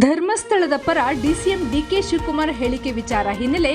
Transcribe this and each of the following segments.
ಧರ್ಮಸ್ಥಳದ ಪರ DCM DK Shivakumar ಹೇಳಿಕೆ ವಿಚಾರ ಹಿನ್ನೆಲೆ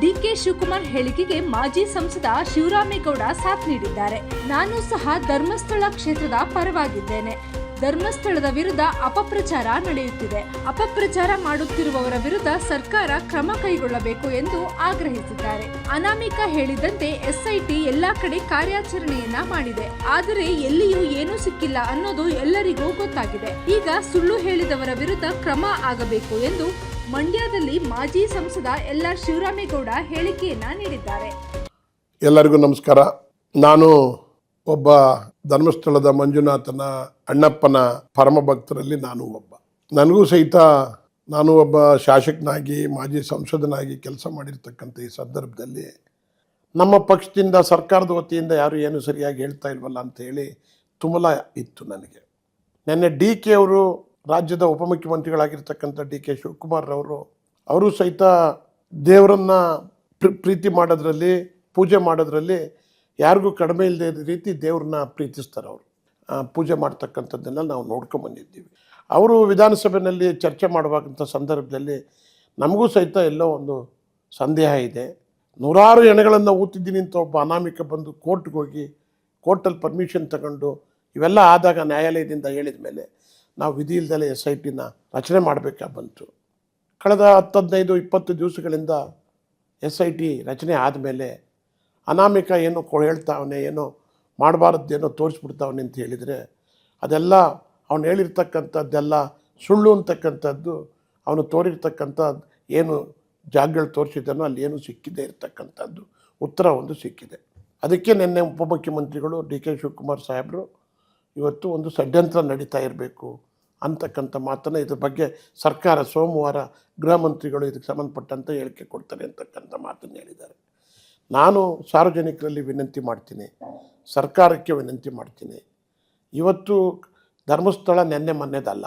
ಡಿಕೆ ಶಿವಕುಮಾರ್ ಹೇಳಿಕೆಗೆ ಮಾಜಿ ಸಂಸದ ಶಿವರಾಮೇಗೌಡ ಸಾಥ್ ನೀಡಿದ್ದಾರೆ. ನಾನು ಸಹ ಧರ್ಮಸ್ಥಳ ಕ್ಷೇತ್ರದ ಪರವಾಗಿದ್ದೇನೆ. ಧರ್ಮಸ್ಥಳದ ವಿರುದ್ಧ ಅಪಪ್ರಚಾರ ನಡೆಯುತ್ತಿದೆ. ಅಪಪ್ರಚಾರ ಮಾಡುತ್ತಿರುವವರ ವಿರುದ್ಧ ಸರ್ಕಾರ ಕ್ರಮ ಕೈಗೊಳ್ಳಬೇಕು ಎಂದು ಆಗ್ರಹಿಸಿದ್ದಾರೆ. ಅನಾಮಿಕ ಹೇಳಿದಂತೆ ಎಸ್ಐಟಿ ಎಲ್ಲಾ ಕಡೆ ಕಾರ್ಯಾಚರಣೆಯನ್ನ ಮಾಡಿದೆ. ಆದರೆ ಎಲ್ಲಿಯೂ ಏನೂ ಸಿಕ್ಕಿಲ್ಲ ಅನ್ನೋದು ಎಲ್ಲರಿಗೂ ಗೊತ್ತಾಗಿದೆ. ಈಗ ಸುಳ್ಳು ಹೇಳಿದವರ ವಿರುದ್ಧ ಕ್ರಮ ಆಗಬೇಕು ಎಂದು ಮಂಡ್ಯದಲ್ಲಿ ಮಾಜಿ ಸಂಸದ ಎಲ್ ಆರ್ ಶಿವರಾಮೇಗೌಡ ಹೇಳಿಕೆಯನ್ನ ನೀಡಿದ್ದಾರೆ. ಎಲ್ಲರಿಗೂ ನಮಸ್ಕಾರ. ನಾನು ಒಬ್ಬ ಧರ್ಮಸ್ಥಳದ ಮಂಜುನಾಥನ ಅಣ್ಣಪ್ಪನ ಪರಮ ಭಕ್ತರಲ್ಲಿ ನಾನು ಒಬ್ಬ. ನನಗೂ ಸಹಿತ ನಾನು ಒಬ್ಬ ಶಾಸಕನಾಗಿ, ಮಾಜಿ ಸಂಸದನಾಗಿ ಕೆಲಸ ಮಾಡಿರ್ತಕ್ಕಂಥ ಈ ಸಂದರ್ಭದಲ್ಲಿ ನಮ್ಮ ಪಕ್ಷದಿಂದ, ಸರ್ಕಾರದ ವತಿಯಿಂದ ಯಾರು ಏನು ಸರಿಯಾಗಿ ಹೇಳ್ತಾ ಇಲ್ವಲ್ಲ ಅಂತ ಹೇಳಿ ತುಮಲ ಇತ್ತು ನನಗೆ. ನಿನ್ನೆ ಡಿ ಕೆ ಅವರು, ರಾಜ್ಯದ ಉಪಮುಖ್ಯಮಂತ್ರಿಗಳಾಗಿರ್ತಕ್ಕಂಥ ಡಿ ಕೆ ಶಿವಕುಮಾರ್ರವರು ಅವರು ಸಹಿತ ದೇವರನ್ನ ಪ್ರ- ಪ್ರೀತಿ ಮಾಡೋದ್ರಲ್ಲಿ, ಪೂಜೆ ಮಾಡೋದ್ರಲ್ಲಿ ಯಾರಿಗೂ ಕಡಿಮೆ ಇಲ್ಲದೆ ರೀತಿ ದೇವ್ರನ್ನ ಪ್ರೀತಿಸ್ತಾರೆ ಅವರು. ಪೂಜೆ ಮಾಡ್ತಕ್ಕಂಥದ್ದನ್ನೆಲ್ಲ ನಾವು ನೋಡ್ಕೊಂಡು ಬಂದಿದ್ದೀವಿ. ಅವರು ವಿಧಾನಸಭೆಯಲ್ಲಿ ಚರ್ಚೆ ಮಾಡುವಂಥ ಸಂದರ್ಭದಲ್ಲಿ ನಮಗೂ ಸಹಿತ ಎಲ್ಲೋ ಒಂದು ಸಂದೇಹ ಇದೆ. ನೂರಾರು ಎಣೆಗಳನ್ನು ಊತಿದ್ದೀನಿ ಅಂತ ಒಬ್ಬ ಅನಾಮಿಕ ಬಂದು ಕೋರ್ಟ್ಗೆ ಹೋಗಿ ಕೋರ್ಟಲ್ಲಿ ಪರ್ಮಿಷನ್ ತಗೊಂಡು ಇವೆಲ್ಲ ಆದಾಗ ನ್ಯಾಯಾಲಯದಿಂದ ಹೇಳಿದ ಮೇಲೆ ನಾವು ವಿಧಿ ಇಲ್ದಲೆ ಎಸ್ ಐ ಟಿನ ರಚನೆ ಮಾಡಬೇಕಾ ಬಂತು. ಕಳೆದ ಹತ್ತು ಹದಿನೈದು ಇಪ್ಪತ್ತು ದಿವಸಗಳಿಂದ ಎಸ್ ಐ ಟಿ ರಚನೆ ಆದಮೇಲೆ ಅನಾಮಿಕ ಏನು ಕೊ ಹೇಳ್ತಾವನೆ, ಏನೋ ಮಾಡಬಾರ್ದೇನೋ ತೋರಿಸ್ಬಿಡ್ತಾವನೆ ಅಂತ ಹೇಳಿದರೆ, ಅದೆಲ್ಲ ಅವನು ಹೇಳಿರ್ತಕ್ಕಂಥದ್ದೆಲ್ಲ ಸುಳ್ಳು ಅಂತಕ್ಕಂಥದ್ದು, ಅವನು ತೋರಿರ್ತಕ್ಕಂಥ ಏನು ಜಾಗಗಳು ತೋರಿಸಿದ್ದಾನೋ ಅಲ್ಲಿ ಏನು ಸಿಕ್ಕಿದೆ ಇರತಕ್ಕಂಥದ್ದು ಉತ್ತರ ಒಂದು ಸಿಕ್ಕಿದೆ. ಅದಕ್ಕೆ ನಿನ್ನೆ ಉಪಮುಖ್ಯಮಂತ್ರಿಗಳು ಡಿ ಕೆ ಶಿವಕುಮಾರ್ ಸಾಹೇಬರು ಇವತ್ತು ಒಂದು ಷಡ್ಯಂತ್ರ ನಡೀತಾ ಇರಬೇಕು ಅಂತಕ್ಕಂಥ ಮಾತನ್ನು ಇದ್ರ ಬಗ್ಗೆ ಸರ್ಕಾರ ಸೋಮವಾರ ಗೃಹ ಮಂತ್ರಿಗಳು ಇದಕ್ಕೆ ಸಂಬಂಧಪಟ್ಟಂತೆ ಹೇಳಿಕೆ ಕೊಡ್ತಾರೆ ಅಂತಕ್ಕಂಥ ಮಾತನ್ನು ಹೇಳಿದ್ದಾರೆ. ನಾನು ಸಾರ್ವಜನಿಕರಲ್ಲಿ ವಿನಂತಿ ಮಾಡ್ತೀನಿ ಸರ್ಕಾರಕ್ಕೆ ವಿನಂತಿ ಮಾಡ್ತೀನಿ. ಇವತ್ತು ಧರ್ಮಸ್ಥಳ ನೆನ್ನೆ ಮೊನ್ನೆದಲ್ಲ.